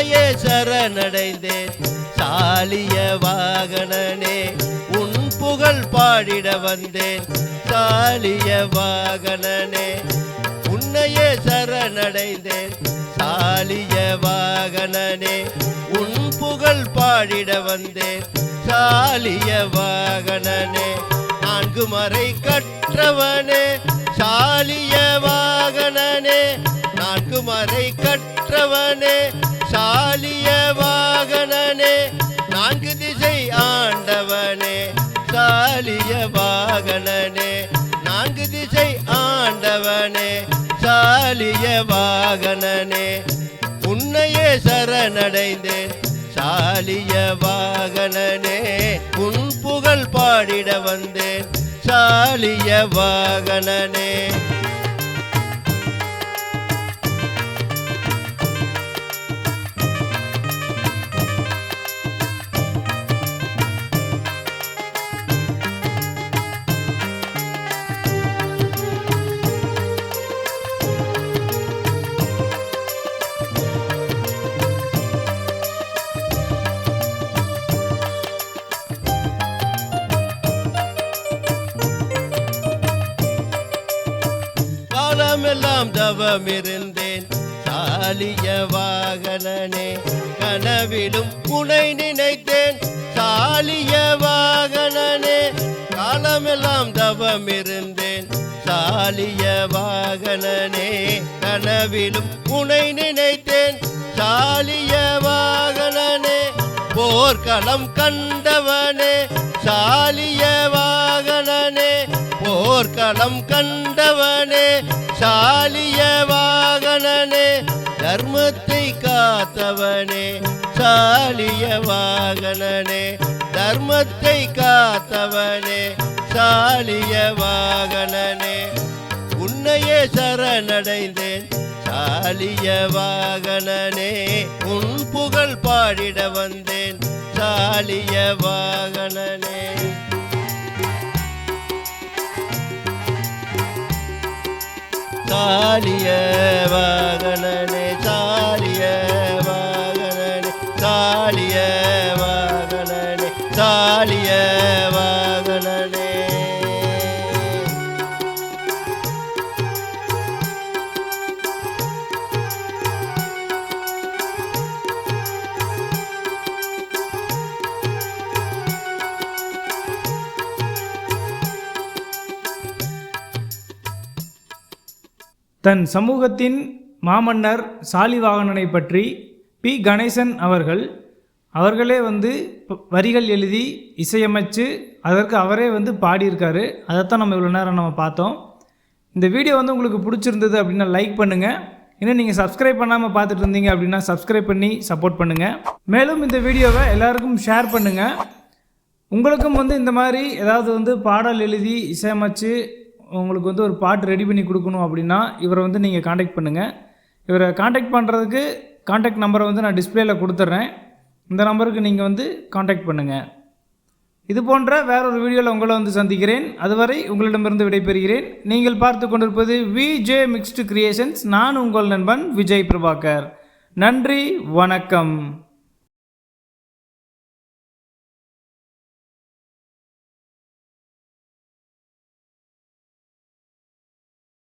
உன்னையே சரணடைந்தேன். சாலிய வாகனனே உன் புகழ் பாடிட வந்தேன். சாலிய வாகனனே உன்னையே சரணடைந்தேன். சாலிய வாகனனே உன் புகழ் பாடிட வந்தேன். சாலிய வாகனனே நான்கு மறை கற்றவனே. சாலிய வாகனனே நான்கு மறை கற்றவனே. சாலிய வாகனனே நான்கு திசை ஆண்டவனே. சாலிய வாகனனே நான்கு திசை ஆண்டவனே. சாலிய வாகனனே உன்னையே சரணடைந்தேன். சாலிய வாகனனே உன் புகழ் பாடிட வந்தேன். சாலிய வாகனனே. காலமெல்லாம் தவமிருந்தேன். சாலிய வாகனனே கனவிலும் புனை நினைத்தேன். சாலிய வாகனனே காலமெல்லாம் தவமிருந்தேன். சாலிய வாகனனே கனவிலும் புனை நினைத்தேன். சாலிய வாகன போர்க்களம் கண்டவனே சாலிய வாகனனே. போர்க்களம் கண்டவனே சாலிய வாகனனே. தர்மத்தை காத்தவனே சாலிய வாகனனே. தர்மத்தை காத்தவனே சாலிய வாகனனே. உன்னையே சரணடைந்தேன் சாலிய வாகனனே. உன் புகழ் பாடிட வந்தேன். சாலிய வாகனனே. சாலிய வாகனனே சாலிய வாகனனே சாலிய வாகனனே சாலிய வா தன் சமூகத்தின் மாமன்னர் சாலிவாகனனை பற்றி பி. கணேசன் அவர்கள் அவர்களே வந்து வரிகள் எழுதி இசையமைச்சு அதற்கு அவரே வந்து பாடியிருக்காரு. அதைத்தான் நம்ம இவ்வளோ நேரம் நம்ம பார்த்தோம். இந்த வீடியோ வந்து உங்களுக்கு பிடிச்சிருந்தது அப்படின்னா லைக் பண்ணுங்கள் இன்னும் நீங்கள் சப்ஸ்கிரைப் பண்ணாமல் பார்த்துட்டு இருந்தீங்க அப்படின்னா சப்ஸ்கிரைப் பண்ணி சப்போர்ட் பண்ணுங்கள் மேலும் இந்த வீடியோவை எல்லாருக்கும் ஷேர் பண்ணுங்கள் உங்களுக்கும் வந்து இந்த மாதிரி ஏதாவது வந்து பாடல் எழுதி இசையமைச்சு உங்களுக்கு வந்து ஒரு பாட்டு ரெடி பண்ணி கொடுக்கணும் அப்படின்னா இவரை வந்து நீங்கள் காண்டாக்ட் பண்ணுங்கள் இவரை காண்டாக்ட் பண்ணுறதுக்கு காண்டாக்ட் நம்பரை வந்து நான் டிஸ்பிளேயில் கொடுத்துட்றேன் இந்த நம்பருக்கு நீங்கள் வந்து காண்டாக்ட் பண்ணுங்கள் இது போன்ற வேறொரு வீடியோவில் உங்களை வந்து சந்திக்கிறேன். அதுவரை உங்களிடமிருந்து விடைபெறுகிறேன். நீங்கள் பார்த்து கொண்டிருப்பது விஜே மிக்ஸ்டு கிரியேஷன்ஸ் நான் உங்கள் நண்பன் விஜய் பிரபாகர். நன்றி வணக்கம்.